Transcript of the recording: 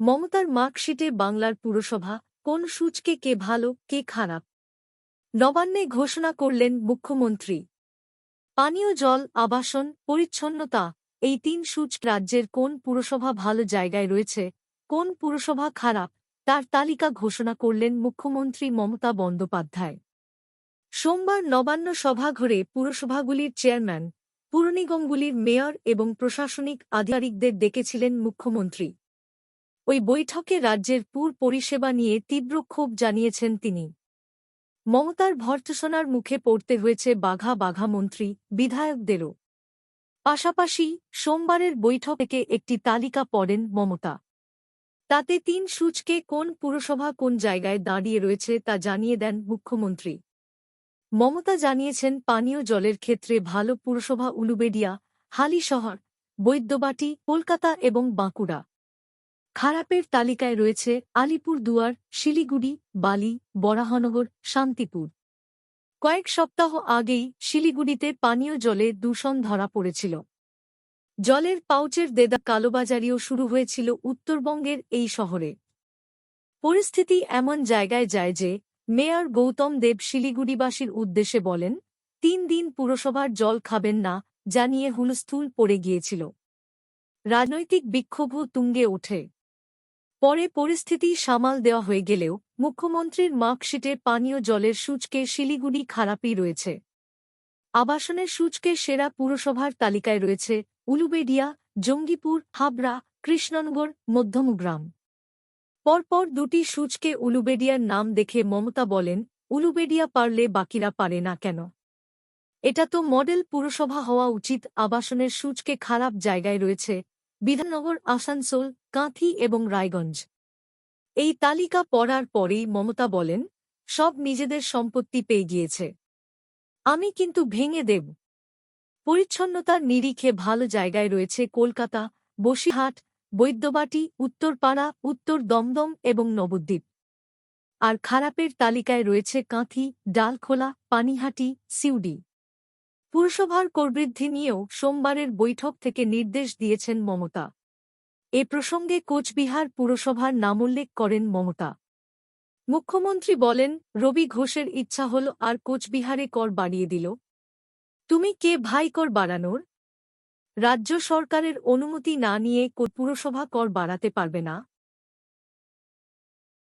মমতার মার্কশিটে বাংলার পুরসভা, কোন সূচকে কে ভালো, কে খারাপ? নবান্নে ঘোষণা করলেন মুখ্যমন্ত্রী। পানীয় জল, আবাসন, পরিচ্ছন্নতা, এই তিন সূচ রাজ্যের কোন পুরসভা ভালো জায়গায় রয়েছে, কোন পুরসভা খারাপ, তার তালিকা ঘোষণা করলেন মুখ্যমন্ত্রী মমতা বন্দ্যোপাধ্যায়। সোমবার নবান্ন সভাঘরে পুরসভাগুলির চেয়ারম্যান, পুরনিগমগুলির মেয়র এবং প্রশাসনিক আধিকারিকদের ডেকেছিলেন মুখ্যমন্ত্রী। ওই বৈঠকে রাজ্যের পুর পরিষেবা নিয়ে তীব্র ক্ষোভ জানিয়েছেন তিনি। মমতার ভর্ৎসনার মুখে পড়তে হয়েছে বাঘা বাঘা মন্ত্রী, বিধায়কদেরও। পাশাপাশি সোমবারের বৈঠক থেকে একটি তালিকা পড়েন মমতা। তাতে তিন সূচকে কোন পুরসভা কোন জায়গায় দাঁড়িয়ে রয়েছে তা জানিয়ে দেন মুখ্যমন্ত্রী। মমতা জানিয়েছেন পানীয় জলের ক্ষেত্রে ভালো পুরসভা উলুবেডিয়া, হালিশহর, বৈদ্যবাটি, কলকাতা এবং বাঁকুড়া। খারাপের তালিকায় রয়েছে আলিপুর দুয়ার, শিলিগুড়ি, বালি, বরাহনগর, শান্তিপুর। কয়েক সপ্তাহ আগেই শিলিগুড়িতে পানীয় জলে দূষণ ধরা পড়েছিল। জলের পাউচের দেদা কালোবাজারিও শুরু হয়েছিল উত্তরবঙ্গের এই শহরে। পরিস্থিতি এমন জায়গায় যায় যে মেয়র গৌতম দেব শিলিগুড়িবাসীর উদ্দেশ্যে বলেন, তিন দিন পুরসভার জল খাবেন না জানিয়ে হুলস্থুল পড়ে গিয়েছিল। রাজনৈতিক বিক্ষোভও তুঙ্গে ওঠে। পরে পরিস্থিতি সামাল দেওয়া হয়ে গেলেও মুখ্যমন্ত্রীর মার্কশিটে পানীয় জলের সূচকে শিলিগুড়ি খারাপই রয়েছে। আবাসনের সূচকে সেরা পুরসভার তালিকায় রয়েছে উলুবেডিয়া, জঙ্গিপুর, হাবড়া, কৃষ্ণনগর মধ্যমগ্রাম পরপর দুটি সূচকে উলুবেডিয়ার নাম দেখে মমতা বলেন, উলুবেডিয়া পারলে বাকিরা পারে না কেন? এটা তো মডেল পুরসভা হওয়া উচিত, আবাসনের সূচকে খারাপ জায়গায় রয়েছে বিধাননগর, আসানসোল, কাঁথি এবং রায়গঞ্জ। এই তালিকা পড়ার পরেই মমতা বলেন, সব নিজেদের সম্পত্তি পেয়ে গিয়েছে। আমি কিন্তু ভেঙে দেব। পরিচ্ছন্নতার নিরিখে ভালো জায়গায় রয়েছে কলকাতা, বসিরহাট, বৈদ্যবাটি, উত্তরপাড়া, উত্তর দমদম এবং নবদ্বীপ। আর খারাপের তালিকায় রয়েছে কাঁথি, ডালখোলা, পানিহাটি, সিউডি। পুরসভার করবৃদ্ধি নিয়েও সোমবারের বৈঠক থেকে নির্দেশ দিয়েছেন মমতা। এ প্রসঙ্গে কোচবিহার পুরসভার নামোল্লেখ করেন মমতা। মুখ্যমন্ত্রী বলেন, রবি ঘোষের ইচ্ছা হল আর কোচবিহারে কর বাড়িয়ে দিল। তুমি কে ভাই কর বাড়ানোর? রাজ্য সরকারের অনুমতি না নিয়ে পুরসভা কর বাড়াতে পারবে না।